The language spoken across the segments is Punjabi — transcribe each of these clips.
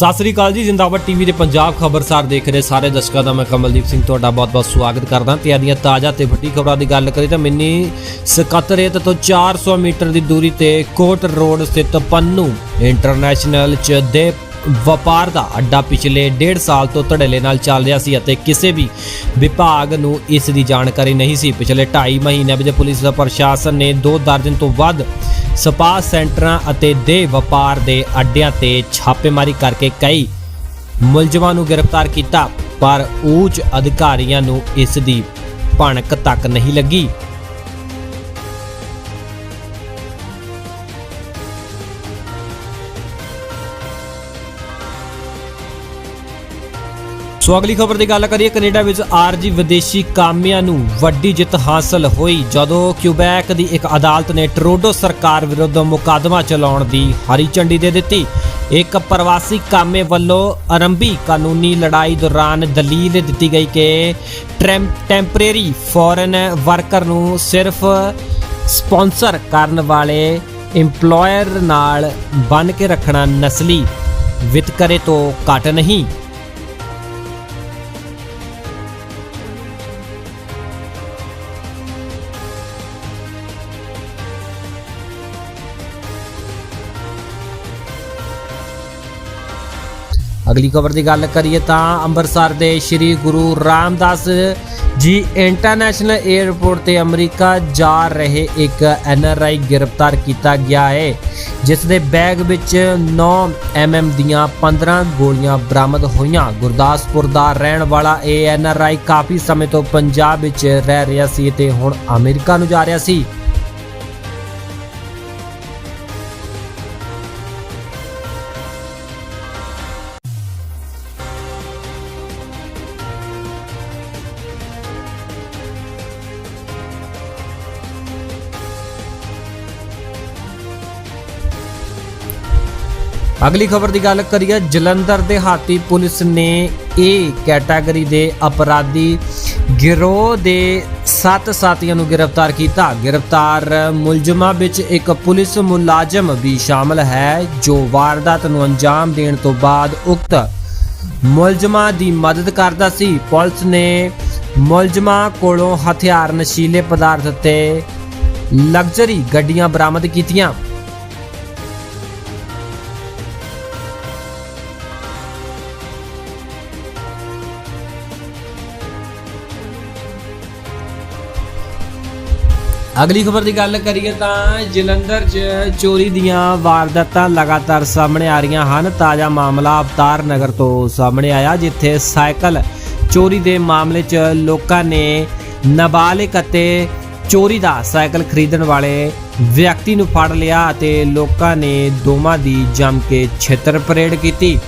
ਸਤਿ ਸ੍ਰੀ ਅਕਾਲ ਜੀ, ਜ਼ਿੰਦਾਬਾਦ ਟੀਵੀ ਦੇ ਪੰਜਾਬ ਖਬਰਸਾਰ ਦੇਖ ਰਹੇ ਸਾਰੇ ਦਰਸ਼ਕਾਂ ਦਾ ਮੈਂ ਕਮਲਦੀਪ ਸਿੰਘ ਤੁਹਾਡਾ ਬਹੁਤ-ਬਹੁਤ ਸਵਾਗਤ ਕਰਦਾ। ਤੇ ਆਦੀਆਂ ਤਾਜ਼ਾ ਤੇ ਵੱਡੀ ਖਬਰਾਂ ਦੀ ਗੱਲ ਕਰੀ ਤਾਂ ਮਿੰਨੀ ਸਕੱਤਰੇਤ ਤੋਂ 400 ਮੀਟਰ ਦੀ ਦੂਰੀ ਤੇ ਕੋਟ ਰੋਡ ਸਥਿਤ ਪੰਨੂ ਇੰਟਰਨੈਸ਼ਨਲ ਚ ਦੇ ਵਪਾਰ ਦਾ ਅੱਡਾ ਪਿਛਲੇ 1.5 ਸਾਲ ਤੋਂ ਧੜੇਲੇ ਨਾਲ ਚੱਲ ਰਿਹਾ ਸੀ ਅਤੇ ਕਿਸੇ ਵੀ ਵਿਭਾਗ ਨੂੰ ਇਸ ਦੀ ਜਾਣਕਾਰੀ ਨਹੀਂ ਸੀ। ਪਿਛਲੇ 2.5 ਮਹੀਨਿਆਂ ਵਿੱਚ ਪੁਲਿਸ ਦਾ ਪ੍ਰਸ਼ਾਸਨ ਨੇ 2 ਦਰਜਨ ਤੋਂ ਵੱਧ ਸਪਾ ਸੈਂਟਰਾਂ ਅਤੇ ਦੇਹ ਵਪਾਰ ਦੇ ਅੱਡਿਆਂ ਤੇ ਛਾਪੇਮਾਰੀ ਕਰਕੇ ਕਈ ਮੁਲਜ਼ਮਾਂ ਨੂੰ ਗ੍ਰਿਫਤਾਰ ਕੀਤਾ, ਪਰ ਉੱਚ ਅਧਿਕਾਰੀਆਂ ਨੂੰ ਇਸ ਦੀ ਭਣਕ ਤੱਕ ਨਹੀਂ ਲੱਗੀ। ਸੋ ਅਗਲੀ ਖਬਰ ਦੀ ਗੱਲ ਕਰੀਏ, ਕੈਨੇਡਾ ਵਿੱਚ ਆਰਜੀ ਵਿਦੇਸ਼ੀ ਕਾਮਿਆਂ ਨੂੰ ਵੱਡੀ ਜਿੱਤ ਹਾਸਲ ਹੋਈ, ਜਦੋਂ ਕਿਊਬੈਕ ਦੀ ਇੱਕ ਅਦਾਲਤ ਨੇ ਟਰੋਡੋ ਸਰਕਾਰ ਵਿਰੁੱਧ ਮੁਕੱਦਮਾ ਚਲਾਉਣ ਦੀ ਹਰੀ ਝੰਡੀ ਦੇ ਦਿੱਤੀ। ਇੱਕ ਪ੍ਰਵਾਸੀ ਕਾਮੇ ਵੱਲੋਂ ਆਰੰਭੀ ਕਾਨੂੰਨੀ ਲੜਾਈ ਦੌਰਾਨ ਦਲੀਲ ਦਿੱਤੀ ਗਈ ਕਿ ਟੈਂਪਰੇਰੀ ਫੋਰਨ ਵਰਕਰ ਨੂੰ ਸਿਰਫ ਸਪਾਂਸਰ ਕਰਨ ਵਾਲੇ EMPLOYER ਨਾਲ ਬੰਨ ਕੇ ਰੱਖਣਾ ਨਸਲੀ, ਵਿਤਕਰੇ ਤੋਂ ਘੱਟ ਨਹੀਂ। ਅਗਲੀ ਖਬਰ ਦੀ ਗੱਲ ਕਰੀਏ ਤਾਂ ਅੰਮ੍ਰਿਤਸਰ ਦੇ ਸ੍ਰੀ ਗੁਰੂ ਰਾਮਦਾਸ ਜੀ ਇੰਟਰਨੈਸ਼ਨਲ 에ਅਰਪੋਰਟ ਤੇ ਅਮਰੀਕਾ ਜਾ ਰਹੇ ਇੱਕ ਐਨਆਰਆਈ ਗ੍ਰਿਫਤਾਰ ਕੀਤਾ ਗਿਆ ਹੈ, ਜਿਸ ਦੇ ਬੈਗ ਵਿੱਚ 9 ਐਮਐਮ ਦੀਆਂ 15 ਗੋਲੀਆਂ ਬਰਾਮਦ ਹੋਈਆਂ। ਗੁਰਦਾਸਪੁਰ ਦਾ ਰਹਿਣ ਵਾਲਾ ਇਹ ਐਨਆਰਆਈ ਕਾਫੀ ਸਮੇਂ ਤੋਂ ਪੰਜਾਬ ਵਿੱਚ ਰਹਿ ਰਿਹਾ ਸੀ ਤੇ ਹੁਣ ਅਮਰੀਕਾ ਨੂੰ ਜਾ ਰਿਹਾ ਸੀ। ਅਗਲੀ ਖਬਰ ਦੀ ਗੱਲ ਕਰੀਏ, ਜਲੰਧਰ ਦੇ ਹਾਤੀ ਪੁਲਿਸ ਨੇ ਏ ਕੈਟਾਗਰੀ ਦੇ ਅਪਰਾਧੀ ਗਿਰੋਹ ਦੇ 7 ਸਾਥੀਆਂ ਨੂੰ ਗ੍ਰਿਫਤਾਰ ਕੀਤਾ। ਗ੍ਰਿਫਤਾਰ ਮੁਲਜ਼ਮਾਂ ਵਿੱਚ ਇੱਕ ਪੁਲਿਸ ਮੁਲਾਜ਼ਮ ਵੀ ਸ਼ਾਮਲ ਹੈ, ਜੋ ਵਾਰਦਾਤ ਨੂੰ ਅੰਜਾਮ ਦੇਣ ਤੋਂ ਬਾਅਦ ਉਕਤ ਮੁਲਜ਼ਮਾਂ ਦੀ ਮਦਦ ਕਰਦਾ ਸੀ। ਪੁਲਿਸ ਨੇ ਮੁਲਜ਼ਮਾਂ ਕੋਲੋਂ ਹਥਿਆਰ ਨਸ਼ੀਲੇ ਪਦਾਰਥ ਤੇ ਲਗਜ਼ਰੀ ਗੱਡੀਆਂ ਬਰਾਮਦ ਕੀਤੀਆਂ। ਅਗਲੀ ਖਬਰ ਦੀ ਗੱਲ ਕਰੀਏ ਤਾਂ ਜਲੰਧਰ 'ਚ ਚੋਰੀ ਦੀਆਂ ਵਾਰਦਾਤਾਂ ਲਗਾਤਾਰ ਸਾਹਮਣੇ ਆ ਰਹੀਆਂ ਹਨ। ਤਾਜ਼ਾ ਮਾਮਲਾ ਅਵਤਾਰ ਨਗਰ ਤੋਂ ਸਾਹਮਣੇ ਆਇਆ, ਜਿੱਥੇ ਸਾਈਕਲ ਚੋਰੀ ਦੇ ਮਾਮਲੇ 'ਚ ਲੋਕਾਂ ਨੇ ਨਾਬਾਲਿਗ ਅਤੇ ਚੋਰੀ ਦਾ ਸਾਈਕਲ ਖਰੀਦਣ ਵਾਲੇ ਵਿਅਕਤੀ ਨੂੰ ਫੜ ਲਿਆ ਅਤੇ ਲੋਕਾਂ ਨੇ ਦੋਵਾਂ ਦੀ ਜੰਮ ਕੇ ਛੇਤਰ ਪਰੇਡ ਕੀਤੀ।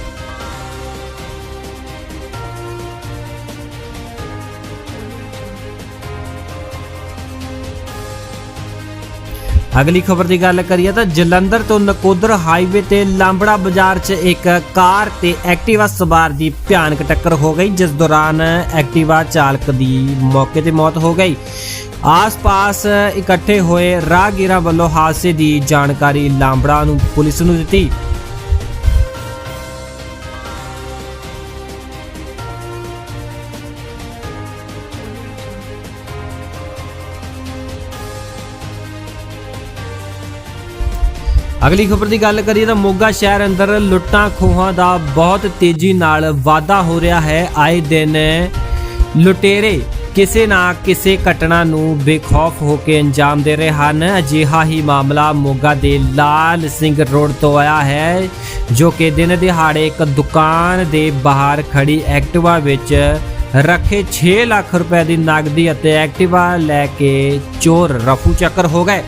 ਅਗਲੀ ਖਬਰ ਦੀ ਗੱਲ ਕਰੀਏ ਤਾਂ ਜਲੰਧਰ ਤੋਂ ਨਕੋਦਰ ਹਾਈਵੇ ਤੇ ਲਾਂਬੜਾ ਬਾਜ਼ਾਰ 'ਚ ਇੱਕ ਕਾਰ ਤੇ ਐਕਟਿਵਾ ਸਵਾਰ ਦੀ ਭਿਆਨਕ ਟੱਕਰ ਹੋ ਗਈ, ਜਿਸ ਦੌਰਾਨ ਐਕਟਿਵਾ ਚਾਲਕ ਦੀ ਮੌਕੇ ਤੇ ਮੌਤ ਹੋ ਗਈ। ਆਸ-ਪਾਸ ਇਕੱਠੇ ਹੋਏ ਰਾਹਗੀਰਾਂ ਵੱਲੋਂ ਹਾਦਸੇ ਦੀ ਜਾਣਕਾਰੀ ਲਾਂਬੜਾ ਨੂੰ ਪੁਲਿਸ ਨੂੰ ਦਿੱਤੀ। ਅਗਲੀ ਖਬਰ ਦੀ ਗੱਲ ਕਰੀਏ ਤਾਂ ਮੋਗਾ ਸ਼ਹਿਰ ਅੰਦਰ ਲੁੱਟਾਂ ਖੋਹਾਂ ਦਾ ਬਹੁਤ ਤੇਜ਼ੀ ਨਾਲ ਵਾਧਾ ਹੋ ਰਿਹਾ ਹੈ। ਆਏ ਦਿਨ ਲੁਟੇਰੇ ਕਿਸੇ ਨਾ ਕਿਸੇ ਘਟਨਾ ਨੂੰ ਬੇਖੌਫ ਹੋ ਕੇ ਅੰਜਾਮ ਦੇ ਰਹੇ ਹਨ। ਅਜਿਹਾ ਹੀ ਮਾਮਲਾ ਮੋਗਾ ਦੇ ਲਾਲ ਸਿੰਘ ਰੋਡ ਤੋਂ ਆਇਆ ਹੈ, ਜੋ ਕਿ ਦਿਨ ਦਿਹਾੜੇ ਇੱਕ ਦੁਕਾਨ ਦੇ ਬਾਹਰ ਖੜੀ ਐਕਟਿਵਾ ਵਿੱਚ ਰੱਖੇ 6 ਲੱਖ ਰੁਪਏ ਦੀ ਨਗਦੀ ਅਤੇ ਐਕਟਿਵਾ ਲੈ ਕੇ ਚੋਰ ਰਫੂ ਚੱਕਰ ਹੋ ਗਏ।